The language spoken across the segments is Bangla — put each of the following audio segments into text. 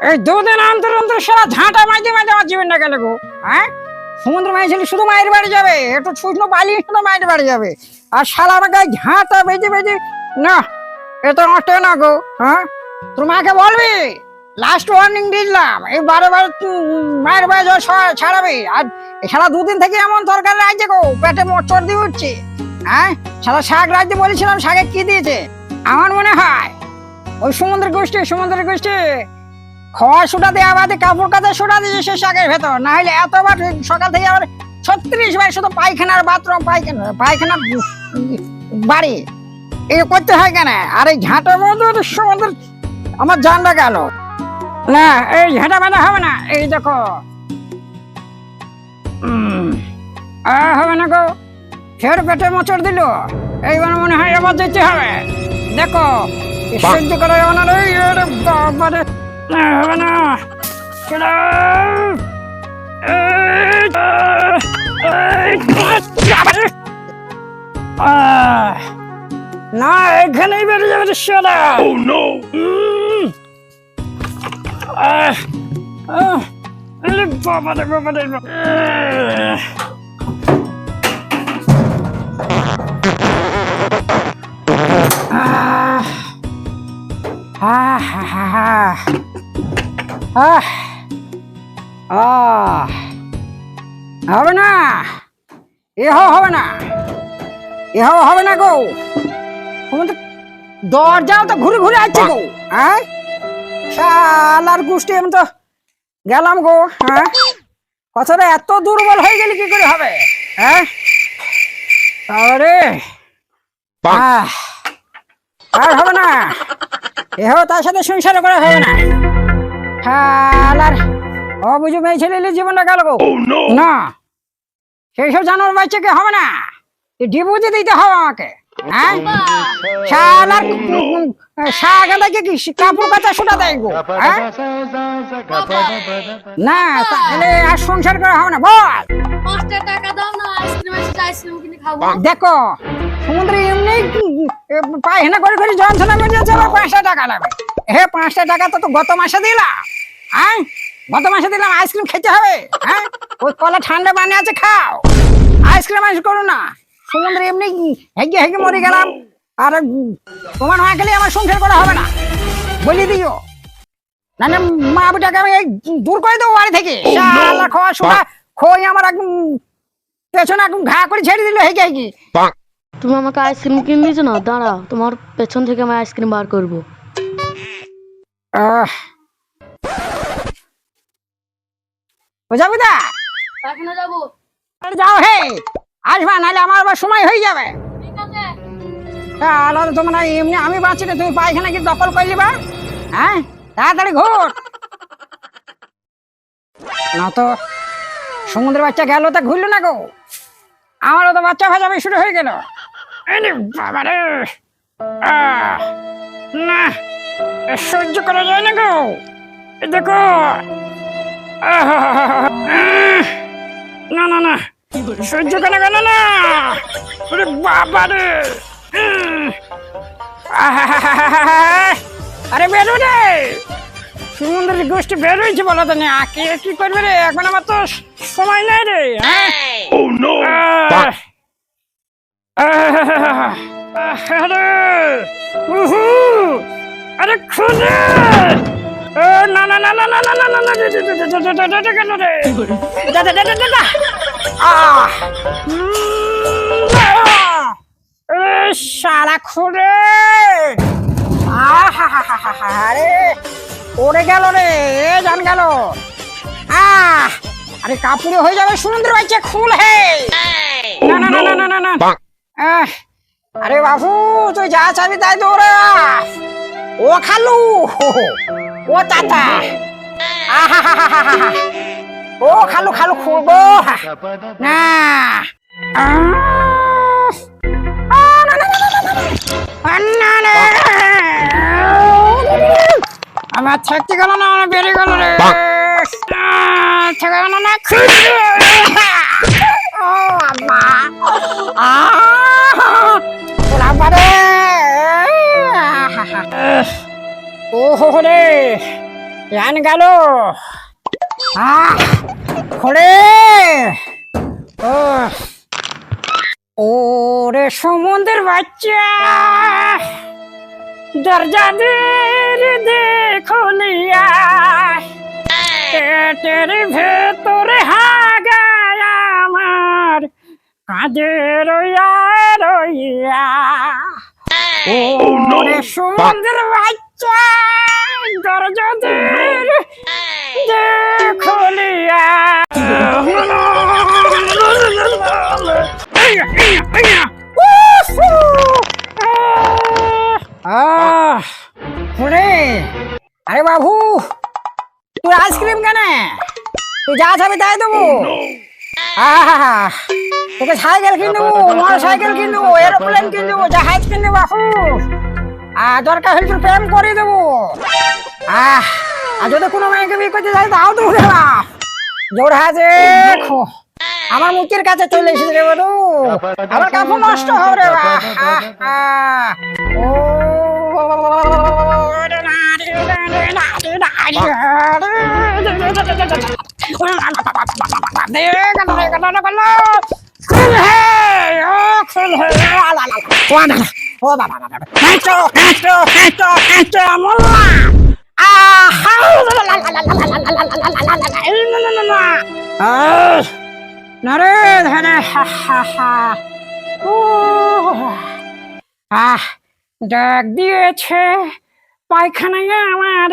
এই দুদিন অন্তর অন্তর সারা ঝাঁটা মাঝে মাঝে আমার জীবনটা গেল গো হ্যাঁ? সমুদ্র মাঝে ছেলে শুধু মায়ের বাড়ি যাবে একটু শুকনো বালি শুধু মায়ের বাড়ি যাবে, আর সারা আমার গায়ে ঝাঁটা বেজে বেজে না, এ তো নষ্ট না গো হ্যাঁ? তোর মাকে বলবি লাস্ট ওয়ার্নিং দিলাম, এই বারে বারে মায়ের বাড়ি যাওয়া ছাড়াবি, আর এছাড়া দুদিন থেকে এমন তরকারি রাখছে গো, পেটে মোচড় দিয়ে উঠছে হ্যাঁ? সারা শাক রাখতে বলেছিলাম, শাকে কি দিয়েছে? আমার মনে হয়, ওই সমুদ্র গোষ্ঠী সমুদ্র গোষ্ঠী খাওয়া সোটা দেওয়া বাদে কাপড় কাচা সোটা দিয়েছে সে শাকের ভেতর। না হলে এতবার সকাল থেকে আবার ছত্রিশ বার শুধু পায়খানার বাথরুম পায়খানা পায়খানার বাড়ি। এই করতে হয় কেন? আর এই ঝাঁটার মধ্যে সমুদ্র আমার জানটা গেল। না এই ঝাঁটা বাঁধা হবে না এই দেখো। আর হবে না গো। ফের পেটে মোচড় দিল। এইবার মনে হয় এবার যেতে হবে। দেখো এ সহ্য করা যাবে না হবে না না এখানেই বেরিয়ে যাবে সেরা বাবা রে বাবা রে Ah, ha, ha, ha. আহ। আহ, হবে না। এহ হবে না। এহ হবে না গো। তুমি তো দরজাও তো ঘুরে ঘুরে আসছে গো হ্যাঁ? শালার গোষ্ঠী আমি তো গেলাম গো হ্যাঁ? কথাটা এত দুর্বল হয়ে গেলে কি করে হবে হ্যাঁ? তাহলে আর হবে না। এহ তার সাথে সংসার করা হবে না। শালার অবুঝে মেয়ে ছেলে জীবনটা গেল গো। Oh না সেই সব জানোয়ার বাচ্চাকে হবে না। ডিপুতে দিতে হবে আমাকে হ্যাঁ? শালার কাপড় কাচা সুটা দেয় গো হ্যাঁ? না তাহলে আর সংসার করা হবে না বল। পাঁচটা টাকা দাও না আইসক্রিম এসেছে আইসক্রিম কিনে খাব। দেখো সমুদ্রে এমনি পায়খানা করে করে যন্ত্রণা বেরিয়েছে আবার পাঁচটা টাকা লাগবে। হে পাঁচটা টাকা তো তো গত মাসে দিলাম হ্যাঁ? গত মাসে দিলাম আইসক্রিম খেতে হবে। হ্যাঁ? ওই কলা ঠান্ডা বানিয়ে আছে খাও। আইসক্রিম আইস করো না। সমুদ্রে এমনি হেগে হেগে মরে গেলাম। আর তোমার হয়ে গেলে আমার সংসার করা হবে না। বলি দিও। না না মা বেটাকে আমি দূর করে দেবো বাড়ি থেকে। খাওয়া শোনা খই আমার একদম পেছনে একদম ঘা করে ছেড়ে দিল হেগে হেগে। তুমি আমাকে আইসক্রিম কিনে দিয়েছ না? দাঁড়াও তোমার পেছন থেকে আমি আইসক্রিম বার করব। আহ। যাবি দা এখনও যাব। আরে যাও হে। আসবা নাহলে আমার আবার সময় হয়ে যাবে। ঠিক আছে। আলাদা তোমরা এমনি আমি বাঁচি না তুমি পায়খানা কি দখল করলি বা হ্যাঁ? তাড়াতাড়ি ঘুর। না তো সমুদ্রের বাচ্চা গেল তা ঘুরলো না গো। আমারও তো বাচ্চা ভাজাবে শুরু হয়ে গেল। বাবারে। আহ, না। সহ্য করা যায় না গো। এ দেখো। না না না। সহ্য করা গেল না ওরে উম, আহাহাহাহা। আরে বেরো রে। সমুদ্রের গোষ্ঠী বের হয়েছে বলো তো না। কে কি করবে রে? এখন আমার তো সময় নাই রে হ্যাঁ? Oh আরে! উহু, আরে খুলে না না না না না না না না না দে, দে, দে, দে, দে, দে, দে, দে, রে দে, দে, দে, দে, দে, দে। আহ, উম, আহ, খুলে আরে পড়ে গেল রে এ জান গেল আহ আরে কাপুরে হয়ে যাবে সমুদ্র বাচ্চা খুল হে না না না না না না আরে বাবু তুই যা চাবি তাই দৌড়া ও খালু ও চাচা। ও খালু খালু খুলব না। আমার থাকতে গেল না আমার বেড়ে গেল রে থাকতে গেল না খুব। ও হো গেল। আহ খোলে। ও ওরে সমুদ্রের বাচ্চা। দরজা দের দেখলিয়া পেটের ভেতরে হাগায় আমার। কাঁদে রইয়া। রইয়া ওরে সমুদ্রের বাচ্চা। দরজা শুনে। আরে বাবু তুই আইসক্রিম কেন? তুই যা খাবি তাই দেবো। তোকে সাইকেল কিনে দেবো মোটর সাইকেল কিনে দেবো, এরোপ্লেন কিনে দেবো, জাহাজ কিনে দেবো বাবু আর দরকার হলে তোর প্রেম করে দেবো। আহ যদি কোনো আমার মুখের কাছে চলে এসেছে রে আমার কাপড় নষ্ট হবে ও বাবা বাবা আহ ডাক দিয়েছে পায়খানায় আমার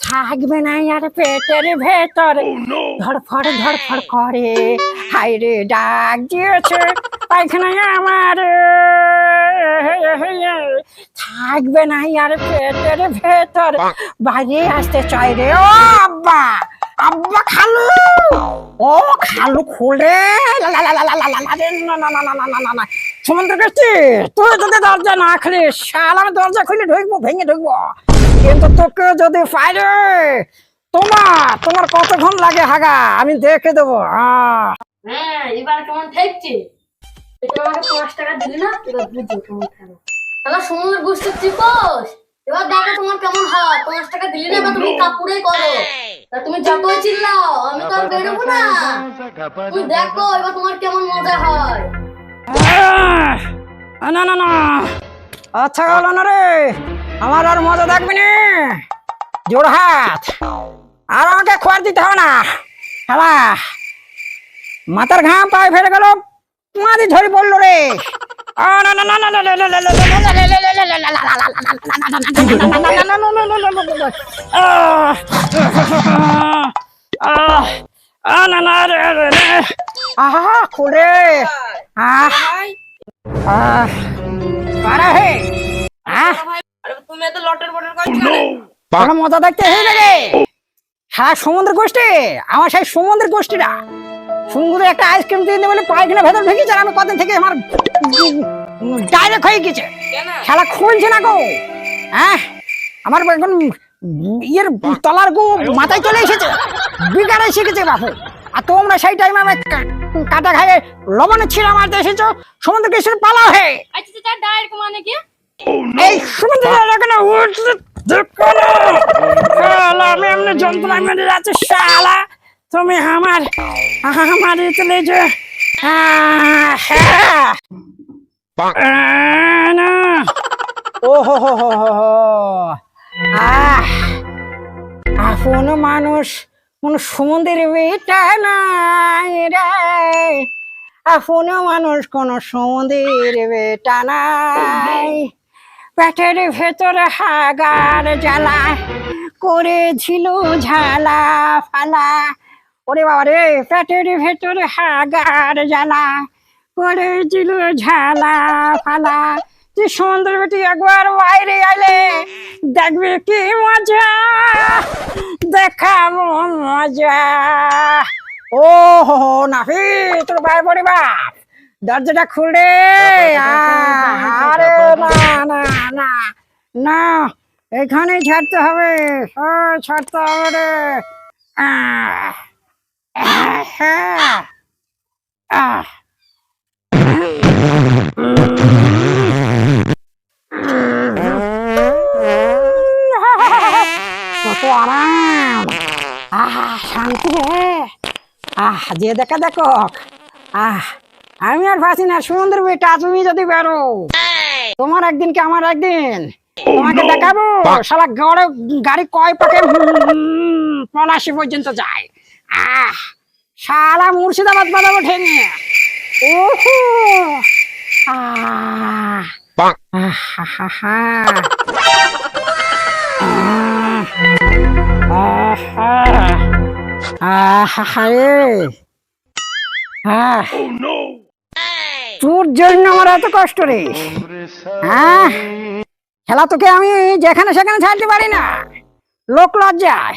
থাকবে না আর পেটের ভেতরে ধরফড় ধরফড় করে হাইরে ডাক দিয়েছে পায়খানায় আমার থাকবে না আর পেটের ভেতর। বাইরে আসতে চাই রে। ও আব্বা আব্বা খালু। ও খালু খুলে। তুই যদি দরজা না খুলিস শাল আমি দরজা খুলে ঢুকবো ভেঙে ঢুকবো। কিন্তু তোকে যদি পাইরে তোমার তোমার কতক্ষণ লাগে হাগা? আমি দেখে দেবো। হ্যাঁ এবার কেমন ঠেকছি? এটা আমাকে পাঁচ টাকা দিলি না? এবার বুঝো কেমন খেলো তাহলে সমুদ্র গোষ্ঠী চিপস এবার দেখো তোমার কেমন হয়। পাঁচ টাকা দিলি না এবার তুমি কাপুরে করো। তুমি যতই চিল্লাও আমি তো আর বেরোবো না। তুমি দেখো এবার তোমার কেমন মজা হয়। না না না। আচ্ছা গেল না রে। আমার আর মজা থাকবে না। জোর হাত। আর আমাকে খোয়ার দিতে হবে না। হ্যালা মাথার ঘাম পায়ে ফেলে গেল। মারি ধরে বলল রে। হে। মজা দেখতে হ্যাঁ সমুদ্র গোষ্ঠী। আমার সেই সমুদ্র গোষ্ঠীরা সমুদ্রে একটা আইসক্রিম দিয়ে দেবে পায়খানা ভেতর ঢুকেছে আমি কদিন থেকে আমার ডাইরেক্ট হয়ে গেছে। খেলা খুলছে না গো। হ্যাঁ? আমার এখন ইয়ের তলার গো মাথায় চলে এসেছে। বিকারে শিখেছে বাপু। আর তোমরা সেই টাইমে আমি কাটা খাইয়ে লবণের ছিঁড়া মারতে এসেছ। সমুদ্র কৃষ্ণ পালা হয়ে আচ্ছা ডায়ের মানে এই সমুদ্র এখানে উঠতে আমি এমনি যন্ত্রণা মেরে যাচ্ছি শালা। তুমি আমার আমার চলে যে। আহ, হ্যাঁ। না। ও হো হো হো। আহ আপন মানুষ কোন সমুদ্রের বেটা নাই রে। আপন মানুষ কোন সমুদ্রের বেটা নাই। পেটের ভেতরে হাগার জ্বালা করেছিল ঝালা ফালা। ওরে বাবা রে পেটের ভেতরে হাগার জ্বালা করেছিল ঝালা ফালা। তুই সুন্দর বেটি একবার বাইরে আইলে দেখবে কি মজা দেখাবো মজা। ও হো নাফি তোর ভাই পরিবার দরজাটা খুলে আরে না না না না এখানে ছাড়তে হবে ছাড়তে হবে রে। আহ, আহা শান্তি আহ যে দেখা দেখো আহ, আমি আর ভাসি না, সুন্দর বেটা তুমি যদি বেরো। তোমার একদিন কি আমার একদিন? তোমাকে দেখাবো সারা গাড়ি কয় পাকে পলাশি পর্যন্ত যায়। আহ শালা মুর্শিদাবাদ বাজাবো ঠেঙে ওহো আহ হা, হা, হা। তোর জন্য আমার এত কষ্ট রে। হ্যাঁ খেলা তোকে আমি যেখানে সেখানে ছাড়তে পারি না। লোক লজ্জায়।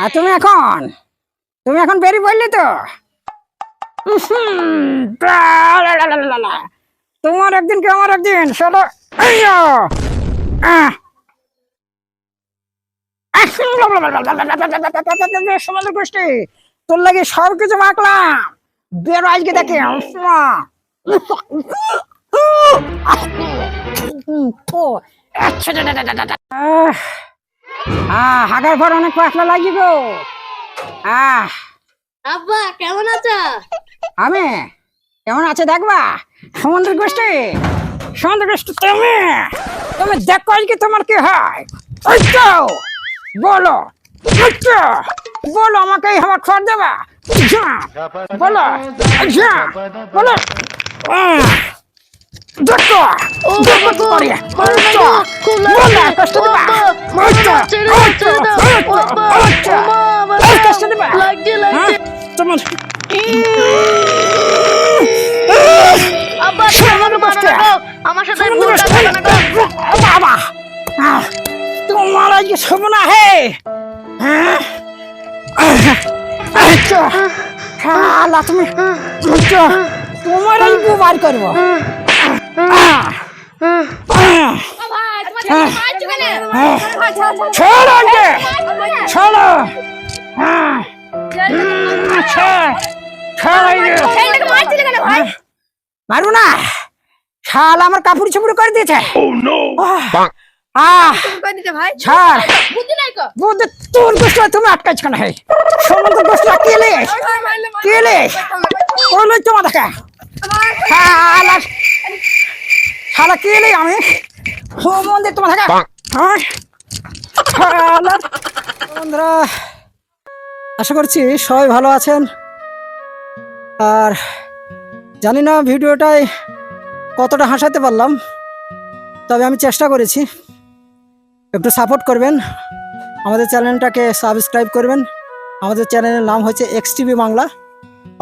আর তুমি এখন? তুমি এখন বেরি বললি তো? তোমার একদিন কি আমার একদিন? তোর লাগে সব কিছু বেরো আজকে দেখে হাগার পর অনেক পাতলা লাগিব আহ আব্বা কেমন আছো? আমি কেমন আছে দেখবা? সমুদ্র গোষ্ঠী সমুদ্র গোষ্ঠী তুমি তুমি দেখো আজকে তোমার কি হয়। ওই তো, বলো বলো আমাকে এই আমার খড় দেবা। বলো বলো। আমার সাথে বাবা আহ, তোমার আজকে শোভ না হে হ্যাঁ? আচ্ছা, তুমি আচ্ছা, তোমার আজ বার করব छोड़ो ये छोड़ो মারু না শালা আমার কাপড় চুপড় করে দিয়েছে। oh, ছাড়। বুদ্ধি তোর গোষ্ঠ তুমি আটকাইছ কেন হে? শালা শালা কেলে আমি? তোমার দেখা? হ্যাঁ? শালা বন্ধুরা আশা করছি সবাই ভালো আছেন। আর জানি না ভিডিওটায় কতটা হাসাতে পারলাম তবে আমি চেষ্টা করেছি। একটু সাপোর্ট করবেন। আমাদের চ্যানেলটাকে সাবস্ক্রাইব করবেন। আমাদের চ্যানেলের নাম হচ্ছে এক্স টিভি বাংলা।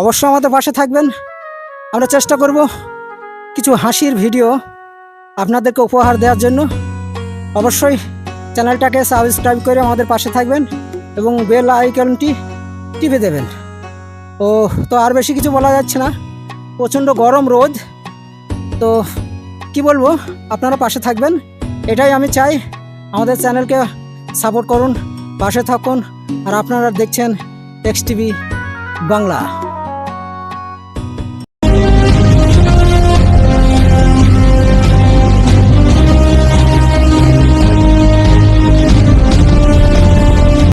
অবশ্যই আমাদের পাশে থাকবেন। আমরা চেষ্টা করব কিছু হাসির ভিডিও আপনাদেরকে উপহার দেওয়ার জন্য অবশ্যই চ্যানেলটাকে সাবস্ক্রাইব করে আমাদের পাশে থাকবেন এবং বেল আইকনটি টিপে দেবেন। ও, তো আর বেশি কিছু বলা যাচ্ছে না। প্রচণ্ড গরম রোদ। তো কি বলব, আপনারা পাশে থাকবেন। এটাই আমি চাই। আমাদের চ্যানেলকে সাপোর্ট করুন, পাশে থাকুন। আর আপনারা দেখছেন এক্স টিভি বাংলা।